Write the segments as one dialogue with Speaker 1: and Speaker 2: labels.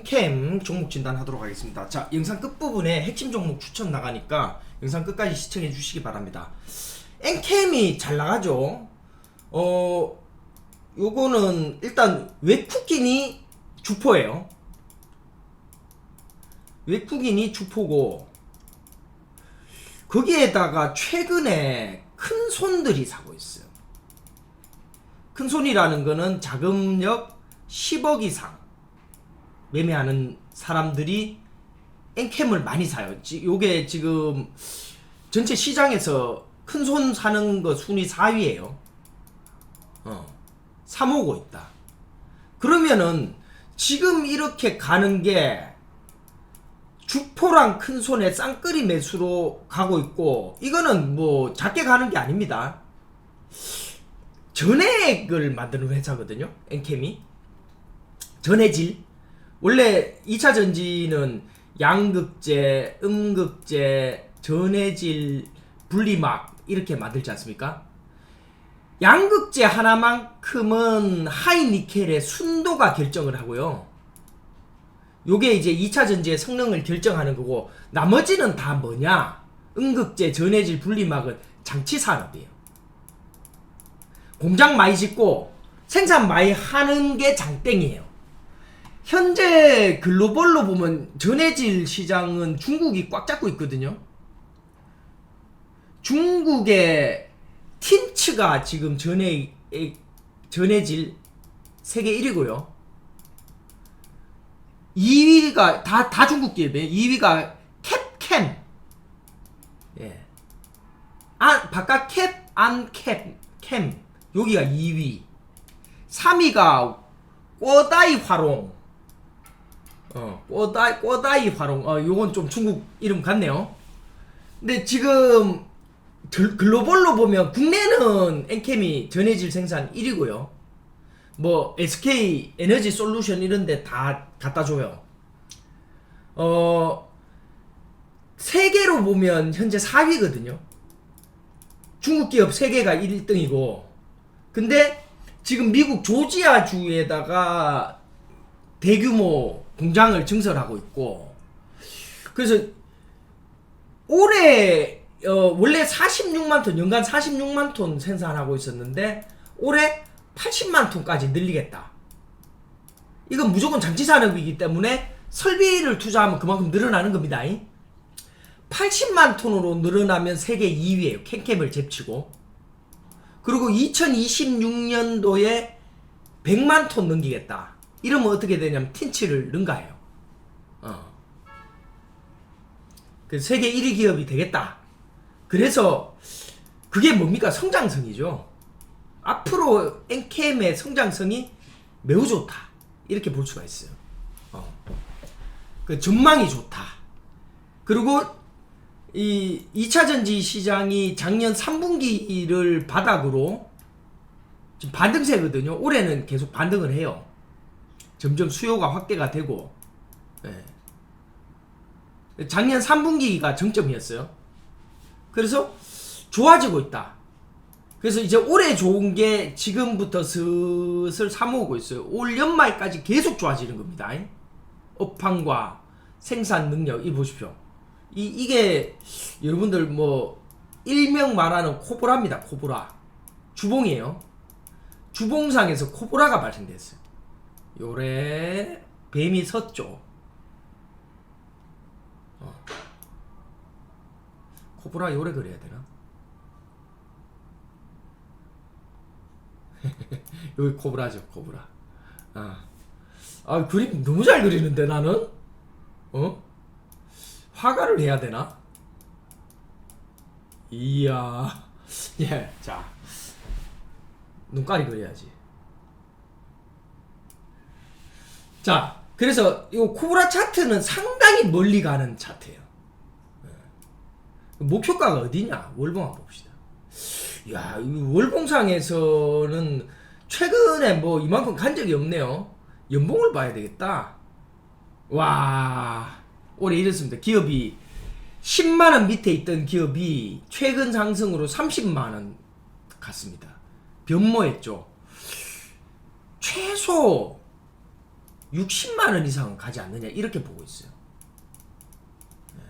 Speaker 1: 캠 종목 진단 하도록 하겠습니다. 자, 영상 끝부분에 핵심 종목 추천 나가니까 영상 끝까지 시청해 주시기 바랍니다. 엔캠이 잘 나가죠. 어, 요거는 일단 외국인이 주포예요. 외국인이 주포고 거기에다가 최근에 큰 손들이 사고 있어요. 큰 손이라는 거는 자금력 10억 이상 매매하는 사람들이 엔캠을 많이 사요. 지- 요게 지금 전체 시장에서 큰 손 사는 거 순위 4위예요. 어. 사모고 있다. 그러면은 지금 이렇게 가는 게 주포랑 큰 손에 쌍끌이 매수로 가고 있고 이거는 뭐 작게 가는 게 아닙니다. 전액을 만드는 회사거든요. 엔캠이 전해질 원래 2차 전지는 양극재, 음극재, 전해질, 분리막 이렇게 만들지 않습니까? 양극재 하나만큼은 하이니켈의 순도가 결정을 하고요. 요게 이제 2차 전지의 성능을 결정하는 거고 나머지는 다 뭐냐? 음극재, 전해질, 분리막은 장치 산업이에요. 공장 많이 짓고 생산 많이 하는 게 장땡이에요. 현재 글로벌로 보면 전해질 시장은 중국이 꽉 잡고 있거든요. 중국의 틴츠가 지금 전해 에- 전해질 세계 1위고요. 2위가 다 다 중국 기업이에요. 2위가 캡캠. 예. 안 바깥 캡, 안 캡, 캠. 여기가 2위. 3위가 꼬다이 화롱. 어, 꼬다이, 꼬다이 화롱. 어, 요건 좀 중국 이름 같네요. 근데 지금 글- 글로벌로 보면 국내는 엔캠이 전해질 생산 1위고요. 뭐 SK 에너지 솔루션 이런 데 다 갖다 줘요. 어 세계로 보면 현재 4위거든요. 중국 기업 3개가 1등이고 근데 지금 미국 조지아 주에다가 대규모 공장을 증설하고 있고 그래서 올해 어, 원래 46만 톤 연간 46만 톤 생산하고 있었는데 올해 80만 톤까지 늘리겠다. 이건 무조건 장치 산업이기 때문에 설비를 투자하면 그만큼 늘어나는 겁니다. 80만 톤으로 늘어나면 세계 2위예요. 캔캠을 제치고. 그리고 2026년도에 100만 톤 넘기겠다. 이러면 어떻게 되냐면 틴치를 능가해요. 어. 그 세계 1위 기업이 되겠다. 그래서 그게 뭡니까? 성장성이죠. 앞으로 엔캠의 성장성이 매우 좋다. 이렇게 볼 수가 있어요. 어. 그 전망이 좋다. 그리고 이 2차 전지 시장이 작년 3분기를 바닥으로 지금 반등세거든요. 올해는 계속 반등을 해요. 점점 수요가 확대가 되고 예. 작년 3분기가 정점이었어요. 그래서 좋아지고 있다. 그래서 이제 올해 좋은 게 지금부터 슬슬 사모으고 있어요. 올 연말까지 계속 좋아지는 겁니다. 업황과 생산 능력 이 보십시오. 이 이게 여러분들 뭐 일명 말하는 코브라입니다. 코브라 주봉이에요. 주봉상에서 코브라가 발생됐어요. 요래 뱀이 섰죠. 어. 코브라 요래 그려야 되나? 여기 코브라죠, 코브라. 아, 아 그림 너무 잘 그리는데 나는, 어? 화가를 해야 되나? 이야, 예, 자, 눈깔이 그려야지. 자, 그래서 이 코브라 차트는 상당히 멀리 가는 차트예요. 예. 목표가가 어디냐? 월봉 한번 봅시다. 야, 이 월봉상에서는 최근에 뭐 이만큼 간 적이 없네요. 연봉을 봐야 되겠다. 와, 올해 이렇습니다. 기업이 10만원 밑에 있던 기업이 최근 상승으로 30만원 갔습니다. 변모했죠. 최소 60만 원 이상은 가지 않느냐 이렇게 보고 있어요. 네.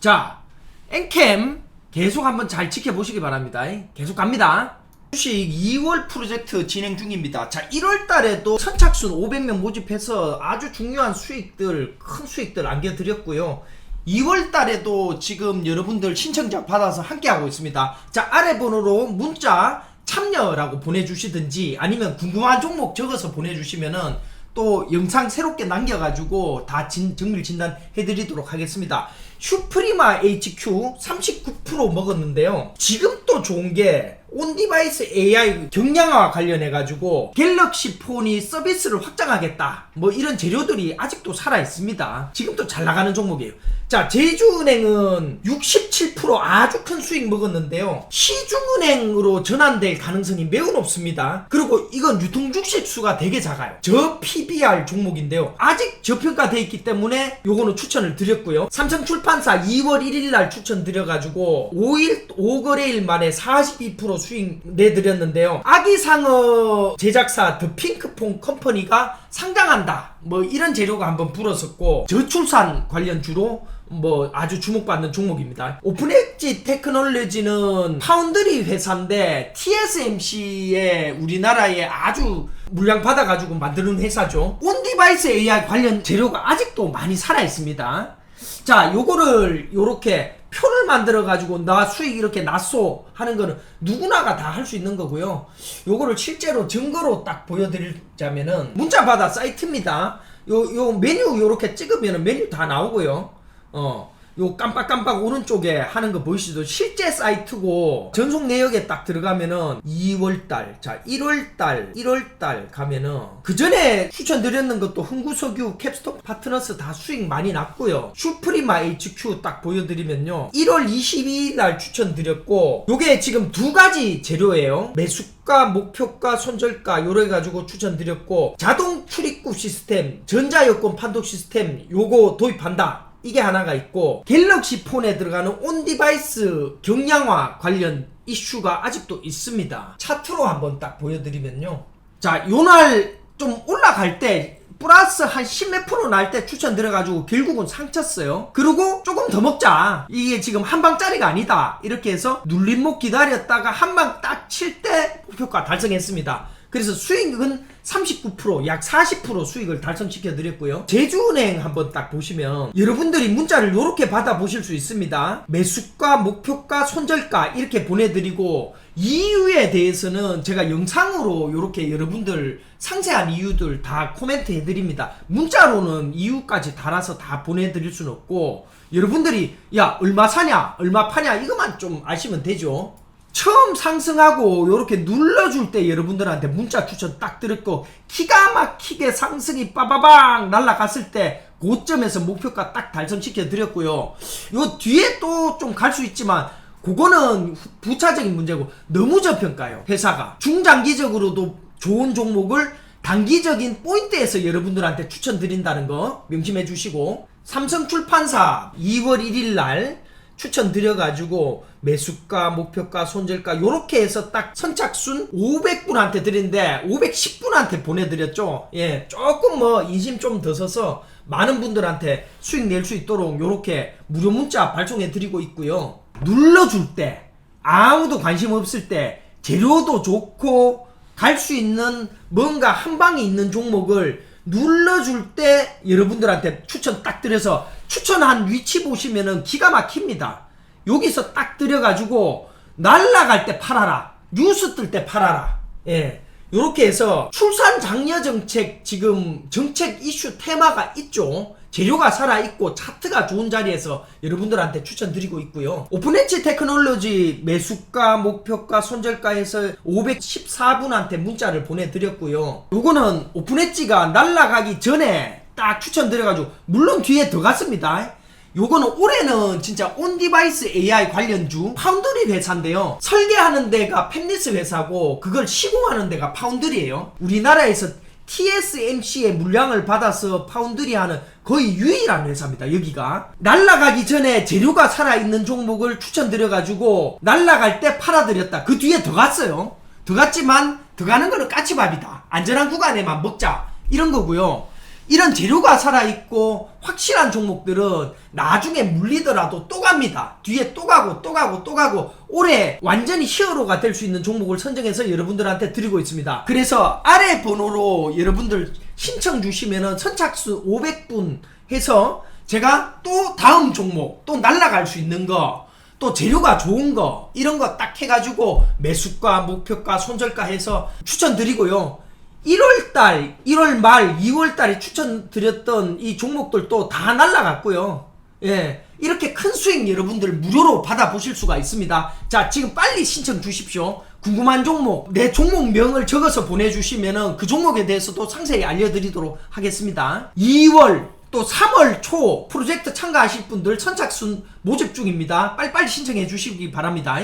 Speaker 1: 자, 엔캠 계속 한번 잘 지켜보시기 바랍니다. 계속 갑니다. 주식 2월 프로젝트 진행 중입니다. 자, 1월 달에도 선착순 500명 모집해서 아주 중요한 수익들, 큰 수익들 안겨드렸고요. 2월 달에도 지금 여러분들 신청자 받아서 함께하고 있습니다. 자, 아래 번호로 문자 참여라고 보내주시든지 아니면 궁금한 종목 적어서 보내주시면은 또 영상 새롭게 남겨가지고 다 진, 정밀 진단 해드리도록 하겠습니다. 슈프리마 HQ 39% 먹었는데요. 지금 또 좋은 게 온디바이스 AI 경량화와 관련해가지고 갤럭시 폰이 서비스를 확장하겠다. 뭐 이런 재료들이 아직도 살아 있습니다. 지금도 잘 나가는 종목이에요. 자, 제주은행은 67% 아주 큰 수익 먹었는데요. 시중은행으로 전환될 가능성이 매우 높습니다. 그리고 이건 유통 주식 수가 되게 작아요. 저 PBR 종목인데요. 아직 저평가돼 있기 때문에 요거는 추천을 드렸고요. 삼성출판 사 2월 1일 날 추천드려가지고 5일 5거래일 만에 42% 수익 내드렸는데요. 아기상어 제작사 더 핑크퐁 컴퍼니가 상장한다. 뭐 이런 재료가 한번 불었었고 저출산 관련 주로 뭐 아주 주목받는 종목입니다. 오픈엣지 테크놀로지는 파운드리 회사인데 TSMC의 우리나라에 아주 물량 받아가지고 만드는 회사죠. 온디바이스 AI 관련 재료가 아직도 많이 살아 있습니다. 자, 요거를 요렇게 표를 만들어 가지고 나 수익 이렇게 났소 하는 거는 누구나가 다 할 수 있는 거고요. 요거를 실제로 증거로 딱 보여드리자면은 문자 받아 사이트입니다. 요 요 메뉴 요렇게 찍으면은 메뉴 다 나오고요. 어. 요 깜빡깜빡 오른쪽에 하는 거 보이시죠? 실제 사이트고 전송 내역에 딱 들어가면은 2월달, 자 1월달, 1월달 가면은 그 전에 추천드렸는 것도 흥구석유, 캡스톤 파트너스 다 수익 많이 났고요. 슈프리마 HQ 딱 보여드리면요. 1월 22일 날 추천드렸고 요게 지금 두 가지 재료예요. 매수가, 목표가, 손절가 요래 가지고 추천드렸고 자동 출입구 시스템, 전자여권 판독 시스템 요거 도입한다. 이게 하나가 있고 갤럭시 폰에 들어가는 온 디바이스 경량화 관련 이슈가 아직도 있습니다. 차트로 한번 딱 보여드리면요. 자, 요날 좀 올라갈 때 플러스 한 10몇 프로 날 때 추천 들어가지고 결국은 상쳤어요. 그리고 조금 더 먹자. 이게 지금 한 방짜리가 아니다. 이렇게 해서 눌림목 기다렸다가 한 방 딱 칠 때 목표가 달성했습니다. 그래서 수익은 39%약 40% 수익을 달성시켜 드렸고요. 제주은행 한번 딱 보시면 여러분들이 문자를 이렇게 받아 보실 수 있습니다. 매수가, 목표가, 손절가 이렇게 보내드리고 이유에 대해서는 제가 영상으로 이렇게 여러분들 상세한 이유들 다 코멘트 해드립니다. 문자로는 이유까지 달아서 다 보내드릴 수는 없고 여러분들이 야 얼마 사냐 얼마 파냐 이것만 좀 아시면 되죠. 처음 상승하고 이렇게 눌러줄 때 여러분들한테 문자 추천 딱 드렸고 기가 막히게 상승이 빠바방 날아갔을 때 고점에서 목표가 딱 달성시켜 드렸고요. 요 뒤에 또 좀 갈 수 있지만 그거는 부차적인 문제고 너무 저평가요 회사가 중장기적으로도 좋은 종목을 단기적인 포인트에서 여러분들한테 추천드린다는 거 명심해 주시고 삼성 출판사 2월 1일 날 추천드려가지고 매수가, 목표가, 손절가 요렇게 해서 딱 선착순 500분한테 드린데 510분한테 보내드렸죠. 예, 조금 뭐 인심 좀더 써서 많은 분들한테 수익 낼 수 있도록 요렇게 무료 문자 발송해 드리고 있고요. 눌러줄 때 아무도 관심 없을 때 재료도 좋고 갈 수 있는 뭔가 한 방에 있는 종목을 눌러줄 때 여러분들한테 추천 딱 드려서 추천한 위치 보시면은 기가 막힙니다. 여기서 딱 들여가지고 날라갈 때 팔아라. 뉴스 뜰 때 팔아라. 예. 요렇게 해서 출산 장려 정책 지금 정책 이슈 테마가 있죠. 재료가 살아있고 차트가 좋은 자리에서 여러분들한테 추천드리고 있고요. 오픈엣지 테크놀로지 매수가, 목표가, 손절가에서 514분한테 문자를 보내드렸고요. 요거는 오픈엣지가 날라가기 전에 딱 추천드려가지고 물론 뒤에 더 갔습니다. 요거는 올해는 진짜 온디바이스 AI 관련주 파운드리 회사인데요. 설계하는 데가 펜리스 회사고 그걸 시공하는 데가 파운드리예요. 우리나라에서 TSMC의 물량을 받아서 파운드리 하는 거의 유일한 회사입니다. 여기가 날라가기 전에 재료가 살아있는 종목을 추천드려가지고 날라갈 때 팔아드렸다. 그 뒤에 더 갔어요. 더 갔지만 더 가는 거는 까치밥이다. 안전한 구간에만 먹자. 이런 거고요. 이런 재료가 살아있고 확실한 종목들은 나중에 물리더라도 또 갑니다. 뒤에 또 가고 또 가고 또 가고 올해 완전히 히어로가 될 수 있는 종목을 선정해서 여러분들한테 드리고 있습니다. 그래서 아래 번호로 여러분들 신청 주시면은 선착순 500분 해서 제가 또 다음 종목 또 날라갈 수 있는 거 또 재료가 좋은 거 이런 거 딱 해가지고 매수가 목표가 손절가 해서 추천드리고요 1월달 1월 말 2월달에 추천드렸던 이 종목들도 다 날라갔고요 예 이렇게 큰 수익 여러분들 무료로 받아보실 수가 있습니다 자 지금 빨리 신청 주십시오 궁금한 종목 내 종목명을 적어서 보내주시면은 그 종목에 대해서도 상세히 알려드리도록 하겠습니다 2월 또 3월 초 프로젝트 참가하실 분들 선착순 모집 중입니다. 빨리빨리 신청해 주시기 바랍니다.